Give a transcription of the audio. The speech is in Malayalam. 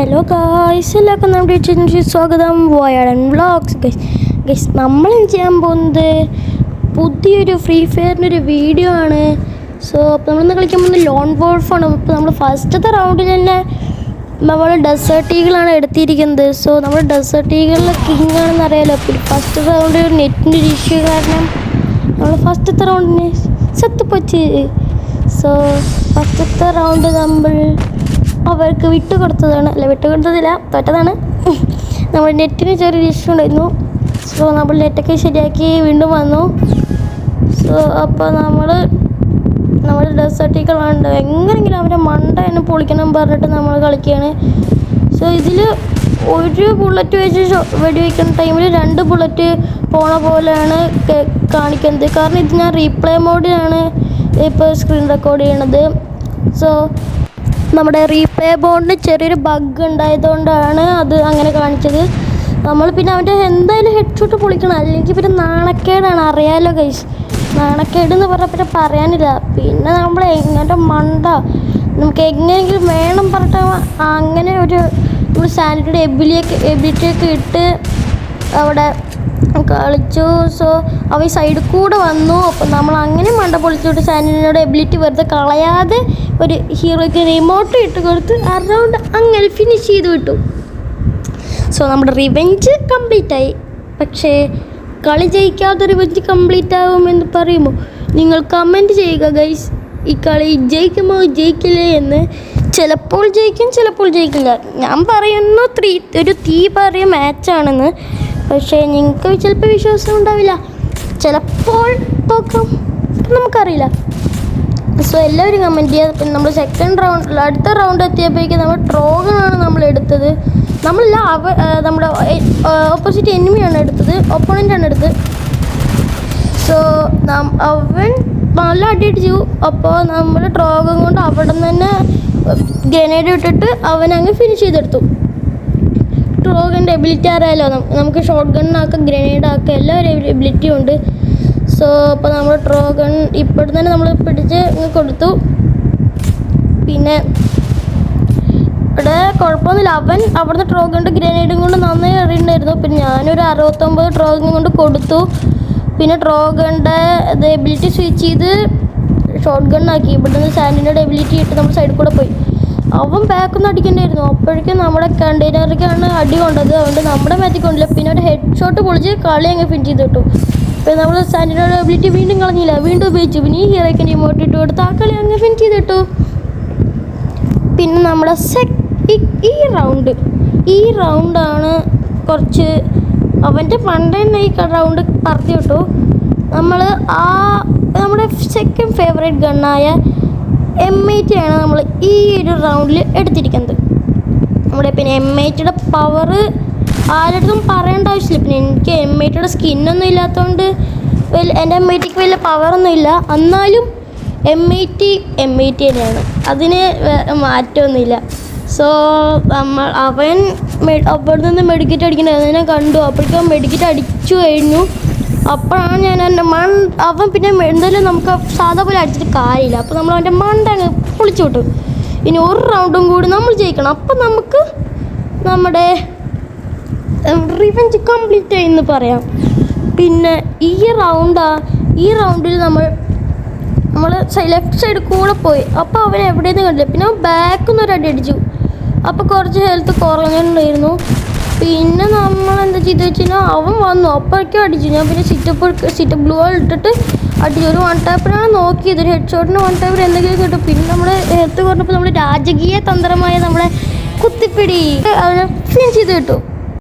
ഹലോ ഗായ്സ് എല്ലാവർക്കും നമ്മുടെ ചേച്ചി സ്വാഗതം. വയാളൻ വ്ളോഗ്സ്. ഗൈസ് ഗൈസ് നമ്മൾ ചെയ്യാൻ പോകുന്നത് പുതിയൊരു ഫ്രീ ഫയറിന്റെ ഒരു വീഡിയോ ആണ്. സോ അപ്പോൾ നമ്മളിന്ന് കളിക്കാൻ പോകുന്നത് ലോൺ വോൾഫാണ് അപ്പോൾ നമ്മൾ ഫസ്റ്റത്തെ റൗണ്ടിൽ തന്നെ നമ്മൾ ഡെസേർട്ട് ഈഗിളാണ് എടുത്തിരിക്കുന്നത്. സോ നമ്മൾ ഡെസേർട്ട് ഈഗിളിലെ കിങ് ആണെന്ന് അറിയാലോ. അപ്പോൾ ഫസ്റ്റ് റൗണ്ടിൽ ഒരു നെറ്റിന്റെ ഒരു ഇഷ്യൂ കാരണം നമ്മൾ ഫസ്റ്റത്തെ റൗണ്ടിന് സെത്തുപ്പച്ച് സോ ഫസ്റ്റത്തെ റൗണ്ട് നമ്മൾ അവർക്ക് വിട്ടുകൊടുത്തതാണ്. അല്ല വിട്ടുകൊടുത്തതില്ല തോറ്റതാണ്. നമ്മൾ നെറ്റിന് ചെറിയൊരു ഇഷ്യൂ ഉണ്ടായിരുന്നു. സോ നമ്മൾ നെറ്റൊക്കെ ശരിയാക്കി വീണ്ടും വന്നു. സോ അപ്പോൾ നമ്മൾ നമ്മൾ ഡെസേർട്ടിക്കളുണ്ട് എങ്ങനെയെങ്കിലും അവരെ മണ്ട എന്നെ പൊളിക്കണം പറഞ്ഞിട്ട് നമ്മൾ കളിക്കുകയാണ്. സോ ഇതിൽ ഒരു ബുള്ളറ്റ് വെച്ച് വെടിവെക്കുന്ന ടൈമിൽ രണ്ട് ബുള്ളറ്റ് പോണ പോലെയാണ് കാണിക്കുന്നത്. കാരണം ഇത് ഞാൻ റീപ്ലേ മോഡിലാണ് ഇപ്പോൾ സ്ക്രീൻ റെക്കോർഡ് ചെയ്യണത്. സോ നമ്മുടെ റീപേ ബോണ്ടിന് ചെറിയൊരു ബഗ് ഉണ്ടായതുകൊണ്ടാണ് അത് അങ്ങനെ കാണിച്ചത്. നമ്മൾ പിന്നെ അവന്റെ എന്തായാലും ഹെഡ് ഷോട്ട് പൊളിക്കണം. അല്ലെങ്കിൽ പിന്നെ നാണക്കേടാണ്. അറിയാലോ കൈസ് നാണക്കേട് എന്ന് പറഞ്ഞാൽ പിന്നെ പറയാനില്ല. പിന്നെ നമ്മൾ എങ്ങനെ മണ്ട. നമുക്ക് എങ്ങനെയെങ്കിലും വേണം പറഞ്ഞിട്ട് അങ്ങനെ ഒരു നമ്മൾ സാനിറ്റയുടെ എബിലിയൊക്കെ എബിലിറ്റിയൊക്കെ ഇട്ട് അവിടെ കളിച്ചു. സോ അവ ഈ സൈഡിൽ കൂടെ വന്നു. അപ്പോൾ നമ്മൾ അങ്ങനെ മണ്ട പൊളിച്ചിട്ട് സാനിനോട് എബിലിറ്റി വെറുതെ കളയാതെ ഒരു ഹീറോയ്ക്ക് റിമോട്ട് ഇട്ട് കൊടുത്ത് അറൗണ്ട് അങ്ങനെ ഫിനിഷ് ചെയ്ത് വിട്ടു. സോ നമ്മുടെ റിവെഞ്ച് കംപ്ലീറ്റ് ആയി. പക്ഷേ കളി ജയിക്കാത്ത റിവെഞ്ച് കംപ്ലീറ്റ് ആകുമെന്ന് പറയുമോ? നിങ്ങൾ കമന്റ് ചെയ്യുക ഗൈസ് ഈ കളി ജയിക്കുമോ ജയിക്കില്ലേ എന്ന്. ചിലപ്പോൾ ജയിക്കും ചിലപ്പോൾ ജയിക്കില്ല. ഞാൻ പറയുന്നു ത്രീ ഒരു തീ പറയ മാച്ചാണെന്ന് പക്ഷേ നിങ്ങൾക്ക് ചിലപ്പോൾ വിശ്വാസം ഉണ്ടാവില്ല. ചിലപ്പോൾ തോക്കും. നമുക്കറിയില്ല. സോ എല്ലാവരും കമന്റ് ചെയ്യുക. പിന്നെ നമ്മൾ സെക്കൻഡ് റൗണ്ടിൽ അടുത്ത റൗണ്ട് എത്തിയപ്പോഴേക്കും നമ്മൾ ട്രോഗനാണ് നമ്മൾ എടുത്തത്. നമ്മളല്ല അവ നമ്മുടെ ഓപ്പോസിറ്റ് എനിമിയാണ് എടുത്തത്. ഒപ്പോണന്റാണ് എടുത്തത്. സോ അവൻ നല്ല അടിയടിച്ചു അപ്പോൾ നമ്മൾ ട്രോഗം കൊണ്ട് അവിടെ നിന്ന് തന്നെ ഗ്രനേഡ് ഇട്ടിട്ട് അവൻ അങ്ങ് ഫിനിഷ് ചെയ്തെടുത്തു. ട്രോഗന്റെ എബിലിറ്റി അറിയാലോ നമുക്ക് ഷോർട്ട് ഗണ്ണാക്കാം ഗ്രനേഡ് ആക്കാം ഒരു എബിലിറ്റിയും ഉണ്ട്. സോ അപ്പോൾ നമ്മൾ ട്രോഗൺ ഇപ്പോഴും തന്നെ നമ്മൾ പിടിച്ച് കൊടുത്തു. പിന്നെ ഇവിടെ കുഴപ്പമൊന്നുമില്ല. അവൻ അവിടുന്ന് കൊണ്ട് ഗ്രനേഡും കൊണ്ട് നന്നായി എറിയുന്നുണ്ടായിരുന്നു പിന്നെ ഞാനൊരു അറുപത്തൊമ്പത് ട്രോഗൻ കൊണ്ട് കൊടുത്തു. പിന്നെ ട്രോഗന്റെ എബിലിറ്റി സ്വിച്ച് ചെയ്ത് ഷോർട്ട് ഗണ്ണാക്കി ഇവിടുന്ന് സാൻഡിന്റെ എബിലിറ്റി ഇട്ട് നമ്മൾ സൈഡിൽ കൂടെ പോയി. അവൻ ബാക്കൊന്നും അടിക്കണ്ടായിരുന്നു. അപ്പോഴേക്കും നമ്മുടെ കണ്ടെയ്നറിക്കാണ് അടി കൊണ്ടത്. അതുകൊണ്ട് നമ്മുടെ മാറ്റി കൊണ്ടില്ല. പിന്നെ ഒരു ഹെഡ് ഷോട്ട് പൊളിച്ച് കളി അങ്ങ് ഫിൻ ചെയ്ത് കിട്ടും ഇപ്പം നമ്മൾ സാനിറ്റി എബിലിറ്റി വീണ്ടും കളഞ്ഞില്ല. വീണ്ടും ഉപയോഗിച്ചു. പിന്നെ ഈ ഹീറോയ്ക്ക് ഇമോട്ട് ഇട്ട് കൊടുത്ത് ആ കളി അങ്ങ് ഫിൻ ചെയ്ത് കിട്ടും പിന്നെ നമ്മുടെ സെക് ഈ റൗണ്ട് ഈ റൗണ്ടാണ് കുറച്ച് അവന്റെ പണ്ട് തന്നെ ഈ റൗണ്ട് പറഞ്ഞു കിട്ടു നമ്മൾ ആ നമ്മുടെ സെക്കൻഡ് ഫേവറേറ്റ് ഗണ്ണായ എം ആണ് നമ്മൾ ഈ ഒരു റൗണ്ടിൽ എടുത്തിരിക്കുന്നത്. നമ്മുടെ പിന്നെ എം എയ്റ്റിയുടെ പവർ ആരുടെയും പറയേണ്ട ആവശ്യമില്ല. പിന്നെ എനിക്ക് എം എയ്റ്റിയുടെ സ്കിന്നൊന്നും ഇല്ലാത്തതുകൊണ്ട് വലിയ എന്റെ എം ഐറ്റിക്ക് വലിയ പവറൊന്നും ഇല്ല. എന്നാലും എം എയ്റ്റി എം എയ്റ്റി തന്നെയാണ്. അതിന് മാറ്റമൊന്നുമില്ല. സോ നമ്മൾ അവൻ അവിടെ നിന്ന് മെഡിക്കറ്റ് അടിക്കണത് ഞാൻ കണ്ടു. അപ്പോഴേക്കും മെഡിക്കറ്റ് അടിച്ചു കഴിഞ്ഞു. അപ്പോഴാണ് ഞാൻ എന്റെ മൺ അവൻ പിന്നെ എന്തായാലും നമുക്ക് സാധാ പോലെ അടിച്ചിട്ട് കാര്യമില്ല. അപ്പോൾ നമ്മൾ അവന്റെ മണ്ടങ്ങ് പൊളിച്ചു വിട്ടു. ഇനി ഒരു റൗണ്ടും കൂടി നമ്മൾ ജയിക്കണം. അപ്പം നമുക്ക് നമ്മുടെ റിവെഞ്ച് കംപ്ലീറ്റ് ആയി എന്ന് പറയാം. പിന്നെ ഈ റൗണ്ടാ ഈ റൗണ്ടിൽ നമ്മൾ നമ്മൾ ലെഫ്റ്റ് സൈഡ് കൂടെ പോയി. അപ്പോൾ അവൻ എവിടെയെന്ന് കണ്ടില്ല. പിന്നെ ബാക്കിൽ നിന്ന് ഒരു അടി അടിച്ചു. അപ്പോൾ കുറച്ച് ഹെൽത്ത് കുറഞ്ഞിട്ടുണ്ടായിരുന്നു. പിന്നെ നമ്മൾ എന്താ ചെയ്ത് വെച്ച് കഴിഞ്ഞാൽ അവൻ വന്നു. അപ്പോഴേക്കും അടിച്ചു. ഞാൻ പിന്നെ സിറ്റപ്പ് സിറ്റ് ബ്ലൂ ഇട്ടിട്ട് അടിച്ചു. ഒരു വൺ ടാപ്പിനാണ് നോക്കിയത്. ഒരു ഹെഡ് ഷോട്ടിന് വൺ ടാപ്പിൽ എന്തെങ്കിലും കിട്ടും പിന്നെ നമ്മൾ ഹെൽത്ത് പറഞ്ഞപ്പോൾ നമ്മൾ രാജകീയ തന്ത്രമായ നമ്മളെ കുത്തിപ്പിടി. അവനെ ഫിനിഷ് ചെയ്ത് കിട്ടും.